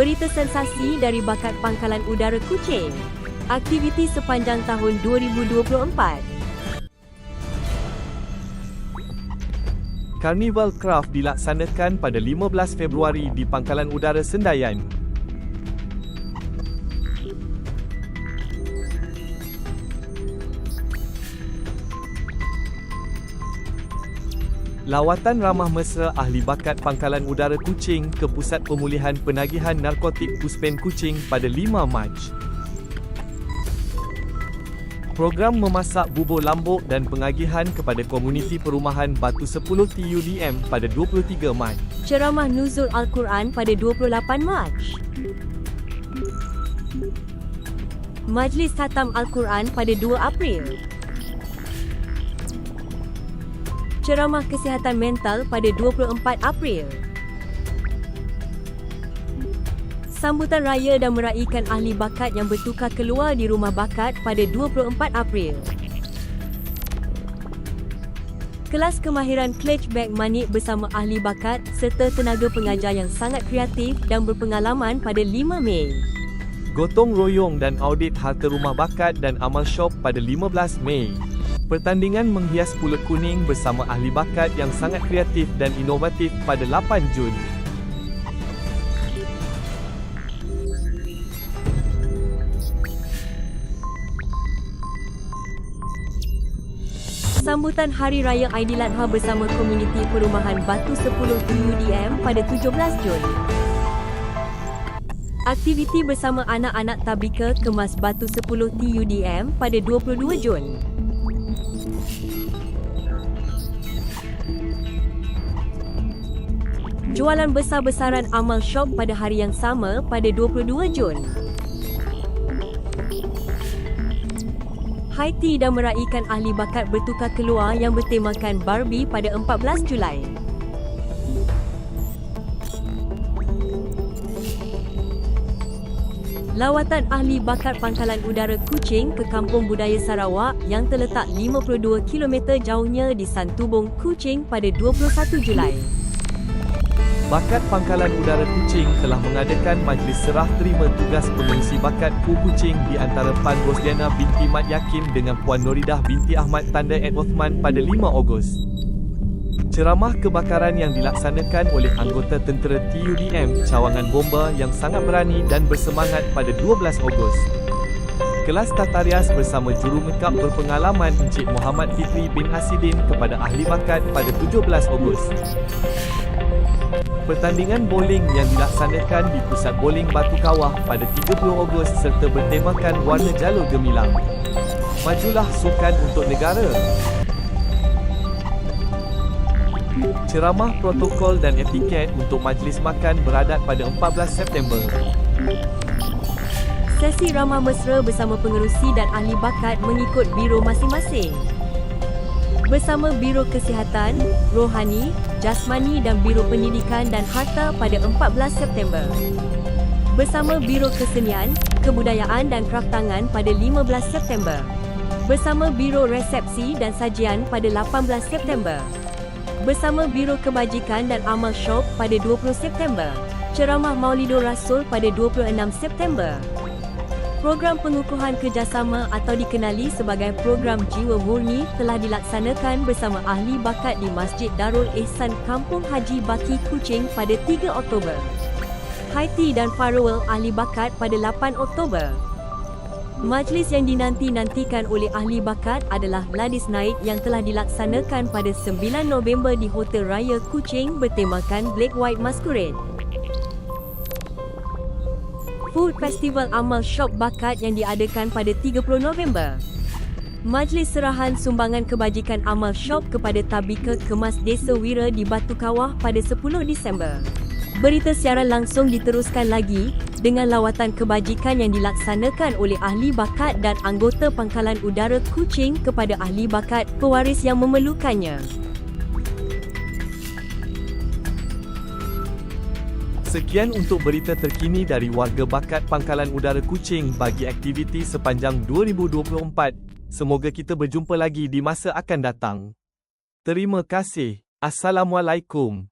Berita sensasi dari bakat pangkalan udara Kuching. Aktiviti sepanjang tahun 2024. Carnival Craft dilaksanakan pada 15 Februari di Pangkalan Udara Sendayan. Lawatan ramah mesra ahli bakat Pangkalan Udara Kuching ke Pusat Pemulihan Penagihan Narkotik Puspen Kuching pada 5 Mac. Program memasak bubur lambuk dan pengagihan kepada komuniti perumahan Batu 10 TUDM pada 23 Mac. Ceramah Nuzul Al-Quran pada 28 Mac. Majlis Khatam Al-Quran pada 2 April. Ceramah Kesihatan Mental pada 24 April. Sambutan raya dan meraihkan ahli bakat yang bertukar keluar di Rumah Bakat pada 24 April. Kelas kemahiran clutch bag manik bersama ahli bakat serta tenaga pengajar yang sangat kreatif dan berpengalaman pada 5 Mei. Gotong royong dan audit harta rumah bakat dan amal shop pada 15 Mei. Pertandingan menghias pulut kuning bersama ahli bakat yang sangat kreatif dan inovatif pada 8 Jun. Sambutan Hari Raya Aidiladha bersama komuniti perumahan Batu 10 TUDM pada 17 Jun. Aktiviti bersama anak-anak tabika kemas Batu 10 TUDM pada 22 Jun. Jualan besar-besaran amal shop pada hari yang sama pada 22 Jun. Haiti dan meraihkan ahli bakat bertukar keluar yang bertemakan Barbie pada 14 Julai. Lawatan ahli bakat Pangkalan Udara Kuching ke Kampung Budaya Sarawak yang terletak 52 km jauhnya di Santubong, Kuching pada 21 Julai. Bakat Pangkalan Udara Kuching telah mengadakan majlis serah terima tugas pengisi bakat Pu Kuching di antara Puan Rosdiana binti Mat Yakin dengan Puan Noridah binti Ahmad Tanda Edworthman pada 5 Ogos. Ceramah kebakaran yang dilaksanakan oleh anggota tentera TUDM cawangan bomba yang sangat berani dan bersemangat pada 12 Ogos. Kelas Tatarias bersama juru makeup berpengalaman Encik Muhammad Fitri bin Hasidin kepada ahli bakat pada 17 Ogos. Pertandingan bowling yang dilaksanakan di Pusat Bowling Batu Kawah pada 30 Ogos serta bertemakan warna jalur gemilang. Majulah sukan untuk negara. Ceramah protokol dan etiket untuk majlis makan beradat pada 14 September. Sesi ramah mesra bersama pengerusi dan ahli bakat mengikut biro masing-masing. Bersama Biro Kesihatan, Rohani, Jasmani dan Biro Pendidikan dan Harta pada 14 September. Bersama Biro Kesenian, Kebudayaan dan Kraftangan pada 15 September. Bersama Biro Resepsi dan Sajian pada 18 September. Bersama Biro Kebajikan dan Amal Shop pada 20 September. Ceramah Maulidur Rasul pada 26 September. Program pengukuhan kerjasama atau dikenali sebagai program Jiwa Murni telah dilaksanakan bersama ahli bakat di Masjid Darul Ihsan Kampung Haji Baki Kuching pada 3 Oktober. Haiti dan Farewell ahli bakat pada 8 Oktober. Majlis yang dinanti-nantikan oleh ahli bakat adalah Ladis Night yang telah dilaksanakan pada 9 November di Hotel Raya Kuching bertemakan Black White Masquerade. Food Festival Amal Shop Bakat yang diadakan pada 30 November. Majlis Serahan Sumbangan Kebajikan Amal Shop kepada Tabika Kemas Desa Wira di Batu Kawah pada 10 Disember. Berita siaran langsung diteruskan lagi dengan lawatan kebajikan yang dilaksanakan oleh ahli bakat dan anggota Pangkalan Udara Kuching kepada ahli bakat pewaris yang memerlukannya. Sekian untuk berita terkini dari warga bakat Pangkalan Udara Kuching bagi aktiviti sepanjang 2024. Semoga kita berjumpa lagi di masa akan datang. Terima kasih. Assalamualaikum.